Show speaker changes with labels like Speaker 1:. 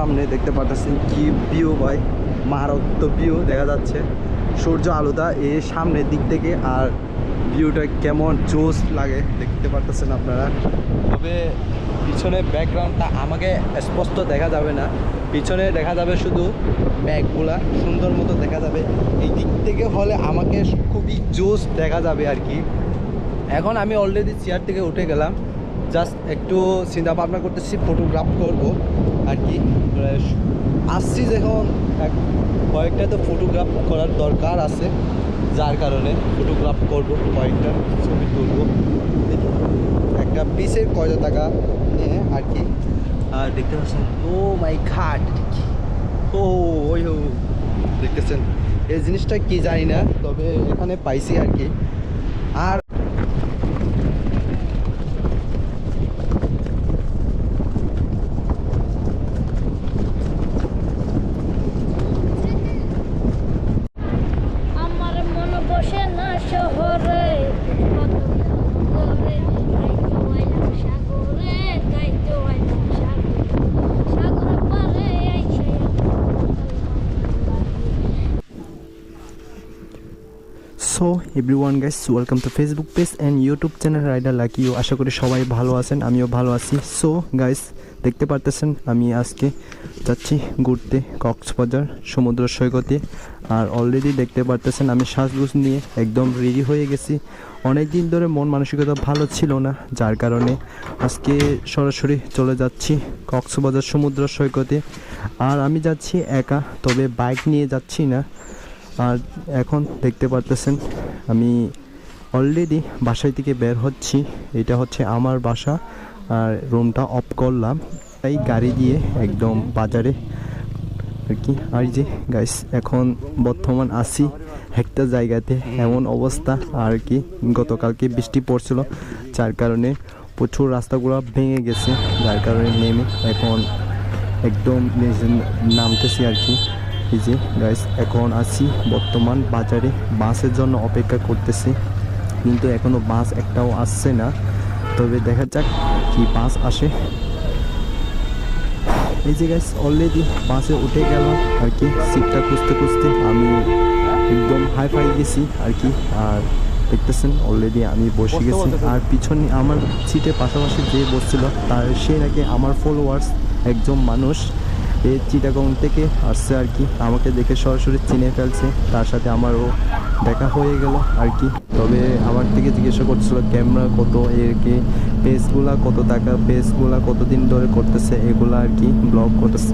Speaker 1: সামনে দেখতে পাচ্ছেন কি ভিউ ভাই, মারাত্মক ভিউ দেখা যাচ্ছে। সূর্য আলোটা এর সামনের দিক থেকে আর ভিউটা কেমন জোস লাগে দেখতে পারতেছেন আপনারা। তবে পিছনে ব্যাকগ্রাউন্ডটা আমাকে স্পষ্ট দেখা যাবে না। পিছনে দেখা যাবে শুধু ব্যাগগুলা, সুন্দর মতো দেখা যাবে। এই দিক থেকে হলে আমাকে খুবই জোস দেখা যাবে আর কি। এখন আমি অলরেডি চেয়ার থেকে উঠে গেলাম। জাস্ট একটু চিন্তা ভাবনা করতেছি ফটোগ্রাফ করব আর কি। আসছি যখন এক কয়েকটা তো ফটোগ্রাফ করার দরকার আছে যার কারণে ফটোগ্রাফ করব কয়েকটা ছবি তুলব। একটা পিসের কয়টা টাকা নিয়ে আর কি। আর দেখতে পাচ্ছেন ও মাই ঘাট ও ওই হো দেখতেছেন। এই জিনিসটা কি জানি না তবে এখানে পাইছি আর কি। আর
Speaker 2: আমার মন বসে না শহরে কত করে তাইতো আইলাম সাগরে তাইতো আইলাম সাগরে সাগর পারে
Speaker 1: so everyone guys welcome to Facebook page and YouTube channel rider lucky you আশা করি সবাই ভালো আছেন, আমিও ভালো আছি। সো গাইস দেখতে পারতেছেন, আমি আজকে যাচ্ছি ঘুরতে কক্সবাজার সমুদ্র সৈকতে। আর অলরেডি দেখতে পারতেছেন আমি সাজগুজ নিয়ে একদম রেডি হয়ে গেছি। অনেক দিন ধরে মন মানসিকতা ভালো ছিল না, যার কারণে আজকে সরাসরি চলে যাচ্ছি কক্সবাজার সমুদ্র সৈকতে। আর আমি যাচ্ছি একা, তবে বাইক নিয়ে যাচ্ছি না। আর এখন দেখতে পারতেছেন, আমি অলরেডি বাসায় থেকে বের হচ্ছি। এটা হচ্ছে আমার বাসা, আর রুমটা অফ করলাম। তাই গাড়ি দিয়ে একদম বাজারে আর কি। আর যে গাইস এখন বর্তমান আসি একটা জায়গাতে, এমন অবস্থা আর কি। গতকালকে বৃষ্টি পড়ছিল, যার কারণে প্রচুর রাস্তাগুলো ভেঙে গেছে, যার কারণে নেমে এখন একদম নামতেছি আর কি। এই যে গাইস এখন আছি বর্তমান বাজারে, বাসের জন্য অপেক্ষা করতেছি, কিন্তু এখনও বাস একটাও আসছে না। তবে দেখা যাক কি বাস আসে। এই যে গাইস অলরেডি বাসে উঠে গেলাম আর কি সিটটা খুঁজতে খুঁজতে আমি একদম হাই ফাই গেছি আর কি আর দেখতেছেন অলরেডি আমি বসে গেছি। আর পিছনে আমার সিটের পাশাপাশি যে বসছিল তার সে নাকি আমার ফলোয়ার্স একজন মানুষ এই চিটাগং থেকে আসছে আর কি আমাকে দেখে সরাসরি চিনে ফেলছে তার সাথে আমারও দেখা হয়ে গেল আর কি। তবে আমার থেকে জিজ্ঞাসা করছিল ক্যামেরা কত? এর কি পেজগুলা কত টাকা পেজগুলা কতদিন ধরে করতেছে এগুলা আর কি ব্লগ করতেছে।